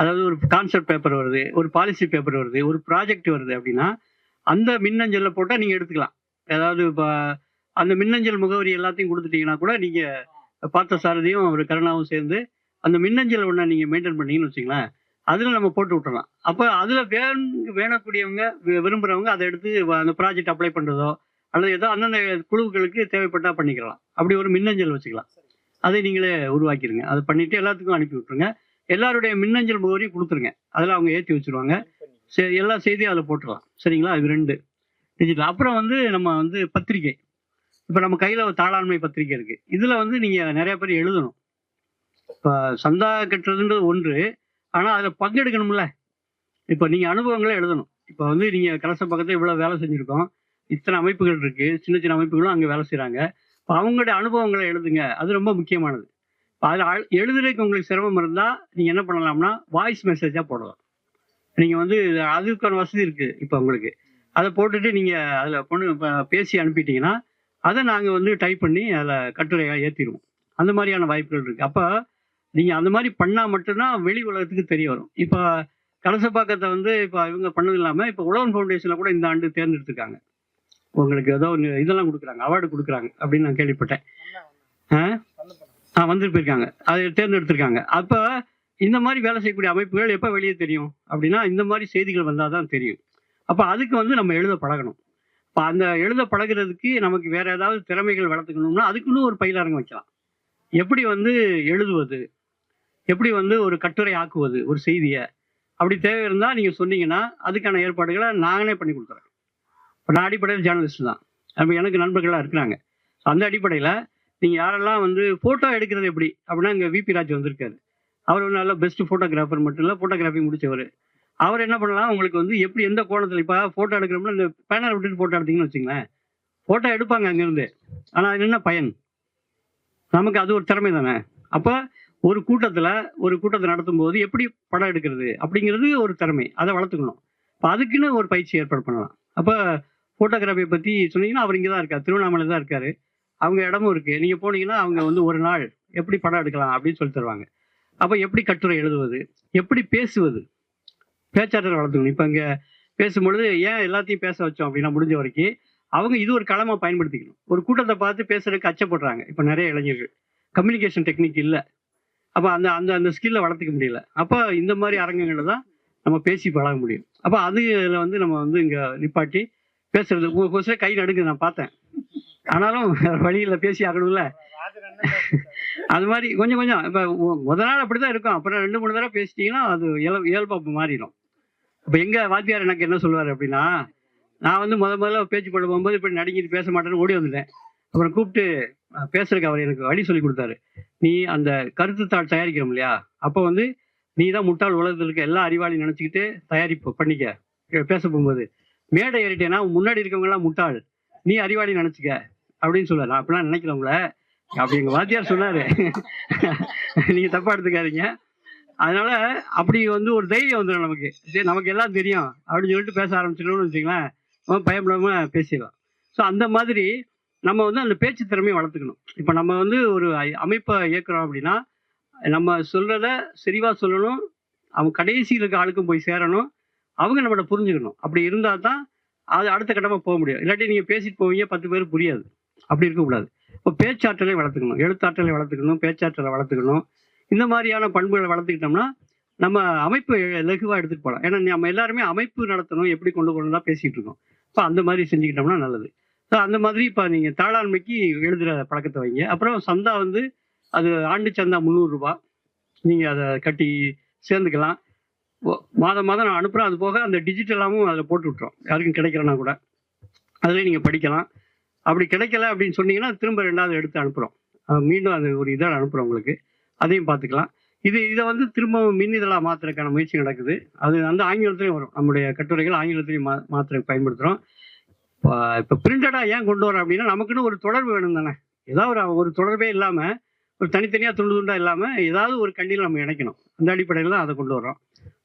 அதாவது ஒரு concept paper வருது ஒரு பாலிசி பேப்பர் வருது ஒரு ப்ராஜெக்ட் வருது அப்படின்னா அந்த மின்னஞ்சலில் போட்டால் நீங்கள் எடுத்துக்கலாம். அதாவது இப்போ அந்த மின்னஞ்சல் முகவரி எல்லாத்தையும் கொடுத்துட்டீங்கன்னா கூட நீங்கள் பார்த்த சாரதியும் ஒரு கருணாவும் சேர்ந்து அந்த மின்னஞ்சல் ஒன்று நீங்கள் மெயின்டைன் பண்ணீங்கன்னு வச்சுங்களேன் அதில் நம்ம போட்டு விட்டுறலாம். அப்போ அதில் வேண் வேணக்கூடியவங்க விரும்புகிறவங்க அதை எடுத்து அந்த ப்ராஜெக்ட் அப்ளை பண்ணுறதோ அல்லது ஏதோ அந்தந்த குழுக்களுக்கு தேவைப்பட்டா பண்ணிக்கலாம். அப்படி ஒரு மின்னஞ்சல் வச்சுக்கலாம். அதை நீங்களே உருவாக்கிடுங்க அதை பண்ணிட்டு எல்லாத்துக்கும் அனுப்பி விட்டுருங்க. எல்லாருடைய மின்னஞ்சல் முகவரியும் கொடுத்துருங்க. அதில் அவங்க ஏற்றி வச்சிருவாங்க. சரி எல்லா செய்தியும் அதில் போட்டுடலாம். சரிங்களா? இது ரெண்டு. டிஜிட்டல் அப்புறம் வந்து நம்ம வந்து பத்திரிக்கை இப்போ நம்ம கையில் ஒரு தாளாண்மை பத்திரிக்கை இருக்குது இதில் வந்து நீங்கள் நிறைய பேர் எழுதணும். இப்போ சந்தா கட்டுறதுன்றது ஒன்று. ஆனால் அதில் பங்கெடுக்கணும்ல. இப்போ நீங்கள் அனுபவங்களை எழுதணும். இப்போ வந்து நீங்கள் கலச பக்கத்தில் இவ்வளோ வேலை செஞ்சுருக்கோம். இத்தனை அமைப்புகள் இருக்குது சின்ன சின்ன அமைப்புகளும் அங்கே வேலை செய்கிறாங்க. இப்போ அவங்களுடைய அனுபவங்களை எழுதுங்க. அது ரொம்ப முக்கியமானது. அதில் எழுதுறதுக்கு உங்களுக்கு சிரமம் இருந்தால் நீங்கள் என்ன பண்ணலாம்னா வாய்ஸ் மெசேஜாக போடலாம். நீங்கள் வந்து அதுக்கான வசதி இருக்குது இப்போ உங்களுக்கு. அதை போட்டுட்டு நீங்கள் அதில் பொண்ணு பேசி அனுப்பிட்டீங்கன்னா அதை நாங்கள் வந்து டைப் பண்ணி அதில் கட்டுரையாக ஏற்றிடுவோம் அந்த மாதிரியான வாய்ப்புகள் இருக்குது அப்போ நீங்கள் அந்த மாதிரி பண்ணால் மட்டும்தான் வெளி உலகத்துக்கு தெரிய வரும். இப்போ கலசப்பாக்கத்தை வந்து இப்போ இவங்க பண்ணது இல்லாமல் இப்போ உழவன் ஃபவுண்டேஷனில் கூட இந்த ஆண்டு தேர்ந்தெடுத்துருக்காங்க. உங்களுக்கு ஏதோ ஒன்று இதெல்லாம் கொடுக்குறாங்க. அவார்டு கொடுக்குறாங்க அப்படின்னு நான் கேள்விப்பட்டேன். ஆ? வந்துட்டு போயிருக்காங்க. அதை தேர்ந்தெடுத்திருக்காங்க. அப்போ இந்த மாதிரி வேலை செய்யக்கூடிய அமைப்புகள் எப்போ வெளியே தெரியும்? அப்படின்னா இந்த மாதிரி செய்திகள் வந்தால் தான் தெரியும். அப்போ அதுக்கு வந்து நம்ம எழுத பழகணும். இப்போ அந்த எழுத பழகுறதுக்கு நமக்கு வேற ஏதாவது திறமைகள் வளர்த்துக்கணும்னா அதுக்குன்னு ஒரு பயிலரங்கம் வைக்கலாம். எப்படி வந்து எழுதுவது? எப்படி வந்து ஒரு கட்டுரை ஆக்குவது? ஒரு செய்தியை? அப்படி தேவை இருந்தால் நீங்கள் சொன்னீங்கன்னா அதுக்கான ஏற்பாடுகளை நானே பண்ணி கொடுக்குறேன். இப்போ நான் அடிப்படையில் ஜேர்னலிஸ்ட் தான். அப்போ எனக்கு நண்பர்களாக இருக்கிறாங்க. அந்த அடிப்படையில் நீங்கள் யாரெல்லாம் வந்து ஃபோட்டோ எடுக்கிறது எப்படி? அப்படின்னா இங்கே விபி ராஜ் வந்திருக்காரு. அவர் ஒரு நல்ல பெஸ்ட் ஃபோட்டோகிராஃபர் மட்டும் இல்லை ஃபோட்டோகிராஃபி முடிச்சவர். அவர் என்ன பண்ணலாம்? உங்களுக்கு வந்து எப்படி எந்த கோணத்தில் இப்போ ஃபோட்டோ எடுக்கிறோம்னா இந்த பேனர் விட்டுட்டு ஃபோட்டோ எடுத்தீங்கன்னு வச்சுங்களேன். ஃபோட்டோ எடுப்பாங்க அங்கேருந்து. ஆனால் அது என்ன பயன்? நமக்கு அது ஒரு திறமை தானே. அப்போ ஒரு கூட்டத்தில் ஒரு கூட்டத்தை நடத்தும் போது எப்படி படம் எடுக்கிறது? அப்படிங்கிறது ஒரு திறமை. அதை வளர்த்துக்கணும். இப்போ அதுக்குன்னு ஒரு பயிற்சி ஏற்பாடு பண்ணலாம். அப்போ ஃபோட்டோகிராஃபியை பற்றி சொன்னீங்கன்னா அவர் இங்கே தான் இருக்கார். திருவண்ணாமலை தான் இருக்கார். அவங்க இடமும் இருக்குது நீங்கள் போனீங்கன்னா அவங்க வந்து ஒரு நாள் எப்படி படம் எடுக்கலாம் அப்படின்னு சொல்லி தருவாங்க. அப்போ எப்படி கட்டுரை எழுதுவது? எப்படி பேசுவது? பேச்சாற்றல் வளர்த்துக்கணும். இப்போ இங்கே பேசும்பொழுது ஏன் எல்லாத்தையும் பேச வச்சோம் அப்படின்னா முடிஞ்ச வரைக்கும் அவங்க இது ஒரு களமா பயன்படுத்திக்கணும். ஒரு கூட்டத்தை பார்த்து பேசுறதுக்கு அச்சப்படுறாங்க. இப்போ நிறைய இளைஞர்கள். கம்யூனிகேஷன் டெக்னிக் இல்லை. அப்போ அந்த அந்த அந்த ஸ்கில்லை வளர்த்துக்க முடியல. அப்போ இந்த மாதிரி அரங்கங்களில் தான் நம்ம பேசி பழக முடியும். அப்போ அதுல வந்து நம்ம வந்து இங்கே நிப்பாட்டி பேசுறது. ஒரு சில கை நடுங்க நான் பார்த்தேன். ஆனாலும் வழியில் பேசி ஆகணும்ல. அது மாதிரி கொஞ்சம் கொஞ்சம். இப்போ முத நாள் அப்படி தான் இருக்கும். அப்புறம் ரெண்டு மூணு தடவை பேசிட்டீங்கன்னா அது இயல் இயல்பாக மாறிடும். இப்போ எங்கள் வாத்தியார் எனக்கு என்ன சொல்லுவார் அப்படின்னா நான் வந்து முத முதல்ல பேச்சு போட போகும்போது இப்படி நடுங்கிட்டு பேச மாட்டேன்னு ஓடி வந்துட்டேன். அப்புறம் கூப்பிட்டு பேசுறதுக்கு அவர் எனக்கு வழி சொல்லி கொடுத்தாரு. நீ அந்த கருத்து தாள் தயாரிக்கிறோம் இல்லையா? அப்போ வந்து நீ தான் முட்டாள் உலகத்தில் இருக்க எல்லா அறிவாளியும் நினச்சிக்கிட்டு தயாரிப்பு பண்ணிக்க. பேச போகும்போது. மேடை ஏறிட்டேன்னா முன்னாடி இருக்கவங்கெல்லாம் முட்டாள். நீ அறிவாளி நினச்சிக்க. அப்படின்னு சொல்லுவார். நான் அப்படிலாம் நினைக்கிறவங்கள அப்படி எங்கள் வாத்தியார் சொன்னார். நீங்கள் தப்பாக எடுத்துக்காதீங்க. அதனால அப்படி வந்து ஒரு தைரியம் வந்துடும் நமக்கு. சரி நமக்கு எல்லாம் தெரியும் அப்படின்னு சொல்லிட்டு பேச ஆரம்பிச்சிடணும்னு வச்சுங்களேன் நம்ம பயப்படாமல் பேசிடலாம். ஸோ அந்த மாதிரி நம்ம வந்து அந்த பேச்சு திறமையை வளர்த்துக்கணும். இப்போ நம்ம வந்து ஒரு அமைப்பை இயக்குறோம் அப்படின்னா நம்ம சொல்கிறத செறிவா சொல்லணும் அவங்க கடைசியில் இருக்க ஆளுக்கும் போய் சேரணும் அவங்க நம்மளை புரிஞ்சுக்கணும். அப்படி இருந்தால் தான் அது அடுத்த கட்டமாக போக முடியும். இல்லாட்டி நீங்கள் பேசிட்டு போவீங்க பத்து பேர் புரியாது. அப்படி இருக்கக்கூடாது இப்போ பேச்சாற்றலை வளர்த்துக்கணும் எழுத்தாற்றலை வளர்த்துக்கணும் பேச்சாற்றலை வளர்த்துக்கணும். இந்த மாதிரியான பண்புகளை வளர்த்துக்கிட்டோம்னா நம்ம அமைப்பு லகுவாக எடுத்துகிட்டு போகலாம். ஏன்னா நம்ம எல்லாருமே அமைப்பு நடத்தணும் எப்படி கொண்டு போகணும்னா தான் பேசிகிட்டு இருக்கோம். இப்போ அந்த மாதிரி செஞ்சுக்கிட்டோம்னா நல்லது. ஸோ அந்த மாதிரி இப்போ நீங்கள் தாளாண்மைக்கு எழுதுகிற பழக்கத்தை வைங்க. அப்புறம் சந்தா வந்து அது ஆண்டு சந்தா முந்நூறுரூபா நீங்கள் அதை கட்டி சேர்ந்துக்கலாம். மாதம் மாதம் நான் அனுப்புகிறேன் அது போக அந்த டிஜிட்டலாகவும் அதில் போட்டு விட்டுறோம் யாருக்கும் கிடைக்கிறனா கூட. அதில் நீங்கள் படிக்கலாம். அப்படி கிடைக்கல அப்படின்னு சொன்னீங்கன்னா திரும்ப ரெண்டாவது எடுத்து அனுப்புகிறோம் மீண்டும் அது ஒரு இதாக அனுப்புகிறோம் உங்களுக்கு. அதையும் பார்த்துக்கலாம். இது இதை வந்து திரும்பவும் மின் இதழாக மாற்றுறதுக்கான முயற்சி நடக்குது. அது வந்து ஆங்கிலத்திலையும் வரும். நம்முடைய கட்டுரைகள் ஆங்கிலத்திலையும் மா மாத்திரை பயன்படுத்துகிறோம் இப்போ பிரிண்டடாக ஏன் கொண்டு வரோம் அப்படின்னா நமக்குன்னு ஒரு தொடர்பு வேணும் தானே. ஏதாவது ஒரு ஒரு தொடர்பே இல்லாமல் ஒரு தனித்தனியாக துண்டு துண்டாக இல்லாமல் ஏதாவது ஒரு கண்டியில் நம்ம இணைக்கணும். அந்த அடிப்படையில் தான் அதை கொண்டு வரோம்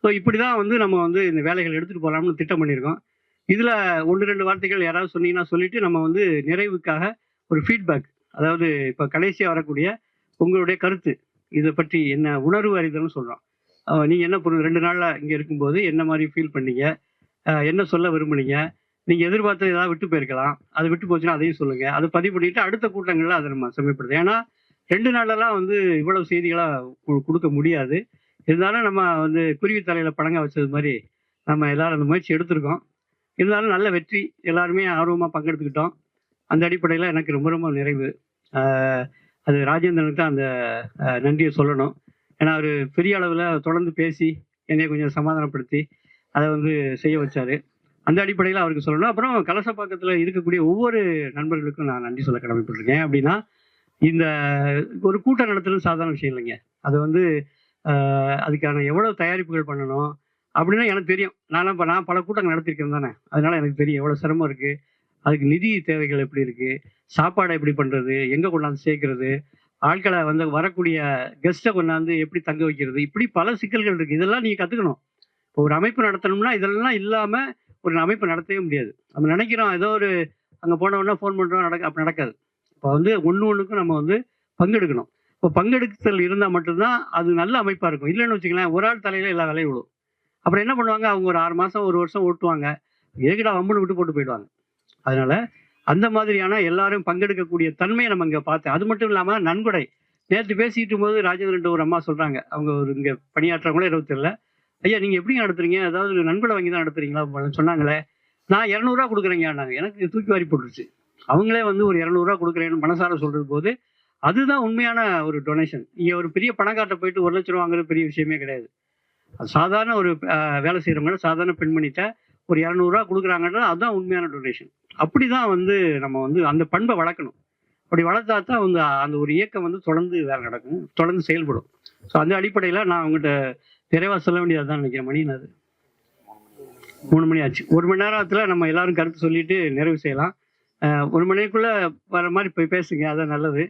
ஸோ இப்படி தான் வந்து நம்ம வந்து இந்த வேலைகள் எடுத்துகிட்டு போகலாம்னு திட்டம் பண்ணியிருக்கோம். இதில் ஒன்று ரெண்டு வார்த்தைகள் யாராவது சொன்னீங்கன்னா சொல்லிட்டு நம்ம வந்து நிறைவுக்காக ஒரு ஃபீட்பேக் அதாவது இப்போ கடைசியாக வரக்கூடிய உங்களுடைய கருத்து இதை பற்றி என்ன உணர்வு அறிதல்னு சொல்கிறோம் நீங்கள் நீங்க என்ன பண்ணு ரெண்டு நாள்ல இங்க இருக்கும்போது என்ன மாதிரி ஃபீல் பண்ணீங்க? என்ன சொல்ல விரும்புனீங்க? நீங்க எதிர்பார்த்தது ஏதாவது விட்டு போயிருக்கலாம். அது விட்டு போச்சுன்னா அதையும் சொல்லுங்க. அதை பதிவு பண்ணிட்டு அடுத்த கூட்டங்கள்ல அதை நம்ம செம்மைப்படுது ஏன்னா ரெண்டு நாளெல்லாம் வந்து இவ்வளவு செய்திகளாக கு- கொடுக்க முடியாது. இருந்தாலும் நம்ம வந்து குருவி தலையில பழங்க வச்சது மாதிரி நம்ம எல்லாரும் அந்த முயற்சி எடுத்திருக்கோம். இருந்தாலும் நல்ல வெற்றி எல்லாருமே ஆர்வமாக பங்கெடுத்துக்கிட்டோம். அந்த அடிப்படையில் எனக்கு ரொம்ப ரொம்ப நிறைவு. அது ராஜேந்திரனுக்கு தான் அந்த நன்றியை சொல்லணும். ஏன்னா அவர் பெரிய அளவில் தொடர்ந்து பேசி என்னை கொஞ்சம் சமாதானப்படுத்தி அதை வந்து செய்ய வச்சார். அந்த அடிப்படையில் அவருக்கு சொல்லணும். அப்புறம் கலசப்பாக்கத்தில் இருக்கக்கூடிய ஒவ்வொரு நண்பர்களுக்கும் நான் நன்றி சொல்ல கடமைப்பட்டிருக்கேன். அப்படின்னா இந்த ஒரு கூட்டம் நடத்துறது சாதாரண விஷயம் இல்லைங்க. அது வந்து அதுக்கான எவ்வளோ தயாரிப்புகள் பண்ணணும் அப்படின்னா எனக்கு தெரியும். நான் இப்போ நான் பல கூட்டங்கள் நடத்திருக்கேன் தானே. அதனால எனக்கு தெரியும். எவ்வளோ சிரமம் இருக்கு? அதுக்கு நிதி தேவைகள் எப்படி இருக்கு? சாப்பாடை எப்படி பண்றது? எங்க கொண்டாந்து சேர்க்கறது? ஆட்களை வந்து வரக்கூடிய கெஸ்ட்டை கொண்டாந்து எப்படி தங்க வைக்கிறது? இப்படி பல சிக்கல்கள் இருக்கு. இதெல்லாம் நீங்க கத்துக்கணும். இப்போ ஒரு அமைப்பு நடத்தணும்னா இதெல்லாம் இல்லாம ஒரு அமைப்பு நடத்தவே முடியாது. நம்ம நினைக்கிறோம் ஏதோ ஒரு அங்கே போன ஃபோன் பண்ணுறோம் நடக்க அப்படி நடக்காது. இப்போ வந்து ஒன்று ஒன்றுக்கும் நம்ம வந்து பங்கெடுக்கணும். இப்போ பங்கெடுத்தல் இருந்தால் மட்டும்தான் அது நல்ல அமைப்பாக இருக்கும். இல்லைன்னு வச்சுக்கலாம் ஒரு ஆள் தலையில் எல்லா வேலையும் விழும். அப்புறம் என்ன பண்ணுவாங்க? அவங்க ஒரு ஆறு மாதம் ஒரு வருஷம் ஓட்டுவாங்க. எதுக்கிட்ட வம்புன்னு விட்டு போட்டு போயிடுவாங்க. அதனால அந்த மாதிரியான எல்லாரும் பங்கெடுக்கக்கூடிய தன்மையை நம்ம இங்கே பார்த்தேன். அது மட்டும் இல்லாமல் நன்கொடை. நேற்று பேசிட்டு போது ராஜேந்திரன் ஒரு அம்மா சொல்கிறாங்க அவங்க ஒரு இங்கே பணியாற்றவங்களே இருபத்தி ஐயா நீங்கள் எப்படி நடத்துறீங்க? ஏதாவது நன்கொடை வாங்கி தான் நடத்துறீங்களா? சொன்னாங்களே. நான் இரநூறுவா கொடுக்குறேங்க எனக்கு தூக்கி வாரி போட்டுருச்சு. அவங்களே வந்து ஒரு இரநூறுவா கொடுக்குறேன்னு மனசார சொல்கிறது போது அதுதான் உண்மையான ஒரு டொனேஷன் இங்கே ஒரு பெரிய பணக்கார்ட்ட போயிட்டு ஒரு லட்சம் ரூபா வாங்குறது பெரிய விஷயமே கிடையாது. சாதாரண ஒரு வேலை செய்கிறவங்க சாதாரண பெண்மணிட்ட ஒரு இரநூறுவா கொடுக்குறாங்கன்னா அதுதான் உண்மையான டொனேஷன் அப்படி தான் வந்து நம்ம வந்து அந்த பண்பை வளர்க்கணும். அப்படி வளர்த்தா தான் வந்து அந்த ஒரு இயக்கம் வந்து தொடர்ந்து வேலை நடக்கும் தொடர்ந்து செயல்படும். ஸோ அந்த அடிப்படையில் நான் உங்கள்கிட்ட நிறைவாக சொல்ல வேண்டியது தான் நினைக்கிறேன். மணி அது மூணு மணி ஆச்சு. ஒரு மணி நேரத்தில் நம்ம எல்லாரும் கருத்து சொல்லிட்டு நிறைவு செய்யலாம். ஒரு மணிக்குள்ளே வர மாதிரி போய் பேசுங்க. அதான் நல்லது.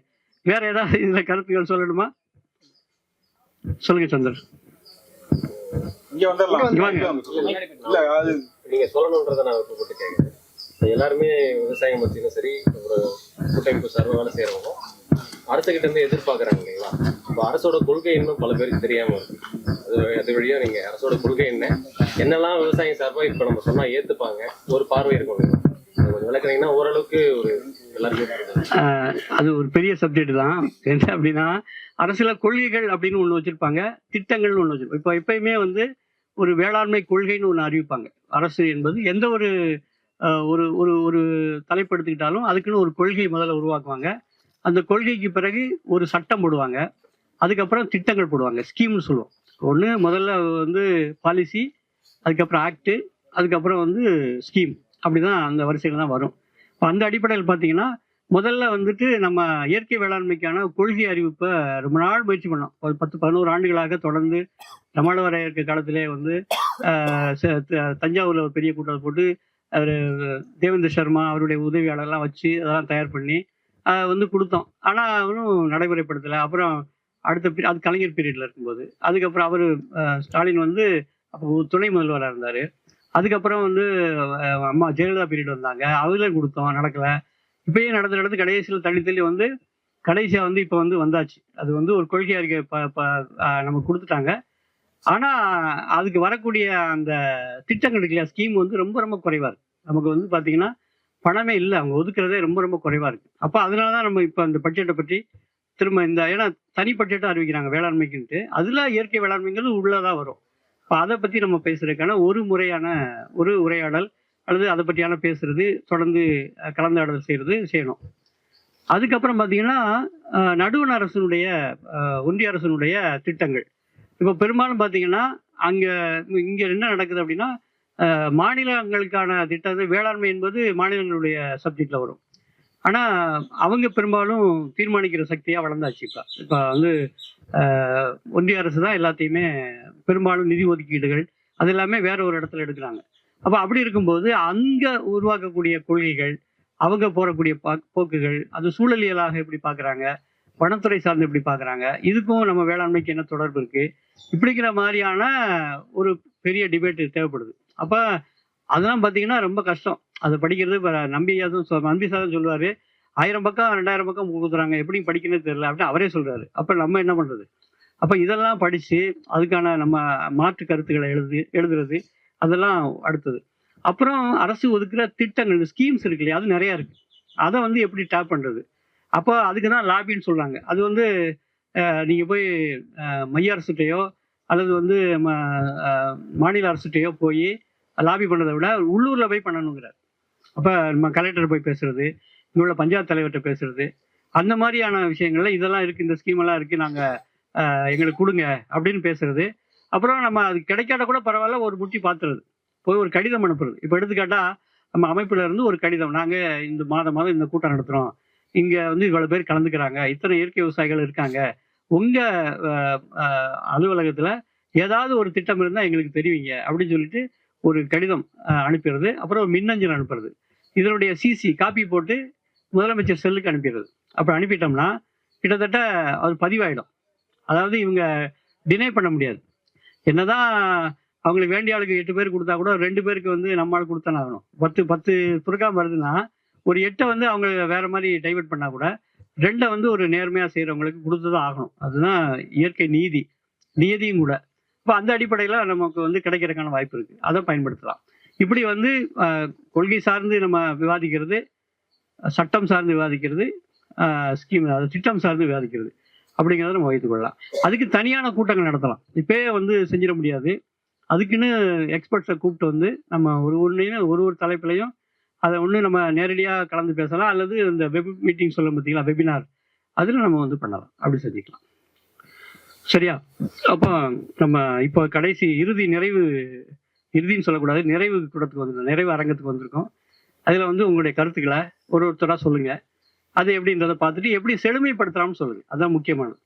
வேற ஏதாவது இதில் கருத்துக்கள் சொல்லணுமா? சொல்லுங்க சந்திரன் இங்க வந்துடலாம். இல்ல அது நீங்க சொல்லணுன்றதை நான் விருப்பப்பட்டு கேட்குறேன் இப்ப எல்லாருமே விவசாயம் பத்தியும் சரி ஒரு கூட்டமைப்பு சார்பாக வேலை செய்யறவங்க அடுத்த கிட்ட இருந்து எதிர்பார்க்கறாங்க இல்லைங்களா? இப்போ அரசோட கொள்கை இன்னும் பல பேருக்கு தெரியாம இருக்கு. அது அது வழியா நீங்க அரசோட கொள்கை என்ன? என்னெல்லாம் விவசாயம் சார்பா இப்ப நம்ம சொன்னா ஏத்துப்பாங்க? ஒரு பார்வை இருக்கும் இல்லைங்களா? அது கொஞ்சம் விளக்குனீங்கன்னா ஓரளவுக்கு ஒரு அது ஒரு பெரிய சப்ஜெக்ட் தான். என்ன அப்படின்னா அரசியல கொள்கைகள் அப்படின்னு ஒண்ணு வச்சிருப்பாங்க திட்டங்கள்னு ஒண்ணு வச்சிருப்பாங்க. இப்போ எப்பயுமே வந்து ஒரு வேளாண்மை கொள்கைன்னு ஒன்று அறிவிப்பாங்க. அரசு என்பது எந்த ஒரு ஒரு ஒரு ஒரு தலைப்படுத்திக்கிட்டாலும் அதுக்குன்னு ஒரு கொள்கை முதல்ல உருவாக்குவாங்க. அந்த கொள்கைக்கு பிறகு ஒரு சட்டம் போடுவாங்க. அதுக்கப்புறம் திட்டங்கள் போடுவாங்க. ஸ்கீம்னு சொல்லுவோம். ஒன்று முதல்ல வந்து பாலிசி அதுக்கப்புறம் ஆக்டு அதுக்கப்புறம் வந்து ஸ்கீம். அப்படி தான் அந்த வரிசையில் தான் வரும். இப்போ அந்த அடிப்படையில் பார்த்தீங்கன்னா முதல்ல வந்துட்டு நம்ம இயற்கை வேளாண்மைக்கான கொள்கை அறிவிப்பை ரொம்ப நாள் முயற்சி பண்ணோம். ஒரு பத்து பதினோரு ஆண்டுகளாக தொடர்ந்து ரமணவர காலத்திலே வந்து தஞ்சாவூரில் த- ஒரு பெரிய கூட்டத்தை போட்டு அவர் தேவேந்திர சர்மா அவருடைய உதவியாளர்லாம் வச்சு அதெல்லாம் தயார் பண்ணி அதை வந்து கொடுத்தோம். ஆனால் அவரும் நடைமுறைப்படுத்தலை. அப்புறம் அடுத்த பீ- அது கலைஞர் பீரியடில் இருக்கும்போது. அதுக்கப்புறம் அவர் ஸ்டாலின் வந்து அப்போ துணை முதல்வராக இருந்தார். அதுக்கப்புறம் வந்து அம்மா ஜெயலலிதா பீரியட் வந்தாங்க. அவங்களே கொடுத்தோம் நடக்கலை. இப்பயே நடந்து நடந்து கடைசியில் தள்ளி தள்ளி வந்து கடைசியா வந்து இப்போ வந்து வந்தாச்சு. அது வந்து ஒரு கொள்கை அறிக்கை ப- ப- நமக்கு கொடுத்துட்டாங்க. ஆனா அதுக்கு வரக்கூடிய அந்த திட்டங்கள் இருக்கு இல்லையா? ஸ்கீம் வந்து ரொம்ப ரொம்ப குறைவா இருக்கு. நமக்கு வந்து பாத்தீங்கன்னா பணமே இல்லை. அவங்க ஒதுக்குறதே ரொம்ப ரொம்ப குறைவா இருக்கு. அப்ப அதனாலதான் நம்ம இப்ப அந்த பட்ஜெட்டை பற்றி திரும்ப இந்த ஏன்னா தனி பட்ஜெட்டா அறிவிக்கிறாங்க வேளாண்மைக்குன்ட்டு. அதுல இயற்கை வேளாண்மைங்கிறது தான் வரும். இப்போ அதை பத்தி நம்ம பேசுறதுக்கான ஒரு முறையான ஒரு உரையாடல் அல்லது அதை பற்றியான பேசுறது தொடர்ந்து கலந்தாடல் செய்யறது செய்யணும். அதுக்கப்புறம் பார்த்தீங்கன்னா நடுவண் அரசனுடைய ஒன்றிய அரசனுடைய திட்டங்கள். இப்போ பெரும்பாலும் பார்த்தீங்கன்னா அங்கே இங்கே என்ன நடக்குது அப்படின்னா மாநிலங்களுக்கான திட்டம் வேளாண்மை என்பது மாநிலங்களுடைய சப்ஜெக்டில் வரும். ஆனால் அவங்க பெரும்பாலும் தீர்மானிக்கிற சக்தியாக வளர்ந்தாச்சு இப்போ. இப்போ வந்து ஒன்றிய அரசு தான் எல்லாத்தையுமே பெரும்பாலும் நிதி ஒதுக்கீடுகள் அது எல்லாமே வேற ஒரு இடத்துல எடுக்கிறாங்க. அப்போ அப்படி இருக்கும்போது அங்கே உருவாக்கக்கூடிய கொள்கைகள் அவங்க போகக்கூடிய போக்குகள் அது சூழலியலாக எப்படி பார்க்குறாங்க வனத்துறை சார்ந்து எப்படி பார்க்குறாங்க இதுக்கும் நம்ம வேளாண்மைக்கு என்ன தொடர்பு இருக்குது இப்படிங்கிற மாதிரியான ஒரு பெரிய டிபேட் தேவைப்படுது. அப்போ அதெல்லாம் பார்த்தீங்கன்னா ரொம்ப கஷ்டம். அதை படிக்கிறது இப்போ நம்பியாதும் சொ- நம்பி சாதம் சொல்லுவார். ஆயிரம் பக்கம் ரெண்டாயிரம் பக்கம் கொடுக்குறாங்க எப்படி படிக்கணும்னு தெரியல அப்படின்னு அவரே சொல்கிறாரு அப்போ நம்ம என்ன பண்ணுறது அப்போ இதெல்லாம் படித்து அதுக்கான நம்ம மாற்று கருத்துக்களை எழுது எழுதுறது அதெல்லாம் அடுத்தது. அப்புறம் அரசு ஒதுக்குற திட்டங்கள் ஸ்கீம்ஸ் இருக்கு இல்லையா? அது நிறையா இருக்கு. அதை வந்து எப்படி டேப் பண்ணுறது அப்போ அதுக்கு தான் லாபின்னு சொல்கிறாங்க அது வந்து நீங்கள் போய் மைய அரசுகிட்டையோ அல்லது வந்து ம- மாநில அரசுகிட்டையோ போய் லாபி பண்ணதை விட உள்ளூரில் போய் பண்ணணுங்கிறார். அப்போ நம்ம கலெக்டர் போய் பேசுறது இங்கே உள்ள பஞ்சாயத்து தலைவர்கிட்ட பேசுறது அந்த மாதிரியான விஷயங்கள்ல இதெல்லாம் இருக்குது இந்த ஸ்கீம் எல்லாம் இருக்குது நாங்கள் எங்களுக்கு கொடுங்க அப்படின்னு பேசுறது. அப்புறம் நம்ம அது கிடைக்காத கூட பரவாயில்ல ஒரு முட்டி பார்த்துறது போய் ஒரு கடிதம் அனுப்புறது. இப்போ எடுத்துக்காட்டா நம்ம அமைப்பில் இருந்து ஒரு கடிதம். நாங்கள் இந்த மாதம் மாதம் இந்த கூட்டம் நடத்துகிறோம் இங்கே வந்து இவ்வளோ பேர் கலந்துக்கிறாங்க. இத்தனை இயற்கை விவசாயிகள் இருக்காங்க. உங்கள் அலுவலகத்தில் ஏதாவது ஒரு திட்டம் இருந்தால் எங்களுக்கு தெரிவிங்க. அப்படின்னு சொல்லிட்டு ஒரு கடிதம் அனுப்பிடுறது அப்புறம் ஒரு மின்னஞ்சல் அனுப்புறது. இதனுடைய சிசி காப்பி போட்டு முதலமைச்சர் செல்லுக்கு அனுப்பிடுறது அப்படி அனுப்பிட்டோம்னா கிட்டத்தட்ட அது பதிவாயிடும். அதாவது இவங்க டினை பண்ண முடியாது. என்னதான் அவங்களுக்கு வேண்டிய ஆளுக்கு எட்டு பேர் கொடுத்தா கூட ரெண்டு பேருக்கு வந்து நம்மளால் கொடுத்தானே ஆகணும். பத்து பத்து துறக்காம வருதுன்னா ஒரு எட்டை வந்து அவங்க வேற மாதிரி டைவெர்ட் பண்ணா கூட ரெண்டை வந்து ஒரு நேர்மையா செய்யறவங்களுக்கு கொடுத்துதான் ஆகணும். அதுதான் இயற்கை நீதி. நியதியும் கூட. இப்போ அந்த அடிப்படையில் நமக்கு வந்து கிடைக்கிறதுக்கான வாய்ப்பு இருக்கு. அதை பயன்படுத்தலாம். இப்படி வந்து கொள்கை சார்ந்து நம்ம விவாதிக்கிறது சட்டம் சார்ந்து விவாதிக்கிறது ஸ்கீம் அது திட்டம் சார்ந்து விவாதிக்கிறது. அப்படிங்கிறத நம்ம வைத்துக் கொள்ளலாம். அதுக்கு தனியான கூட்டங்கள் நடத்தலாம். இப்பயே வந்து செஞ்சிட முடியாது. அதுக்குன்னு எக்ஸ்பர்ட்ஸை கூப்பிட்டு வந்து நம்ம ஒரு ஒன்றையும் ஒரு ஒரு தலைப்பிலையும் அதை ஒன்று நம்ம நேரடியாக கலந்து பேசலாம். அல்லது இந்த வெப் மீட்டிங் சொல்ல பார்த்தீங்களா? வெபினார் அதில் நம்ம வந்து பண்ணலாம். அப்படி செஞ்சுக்கலாம். சரியா? அப்போ நம்ம இப்போ கடைசி இறுதி நிறைவு இறுதின்னு சொல்லக்கூடாது. நிறைவு கூடத்துக்கு வந்திருக்கோம். நிறைவு அரங்கத்துக்கு வந்திருக்கோம். அதில் வந்து உங்களுடைய கருத்துக்களை ஒரு ஒருத்தராக சொல்லுங்கள் அது எப்படின்றத பார்த்துட்டு எப்படி செழுமைப்படுத்தலாம்னு சொல்லுங்க. அதான் முக்கியமானது.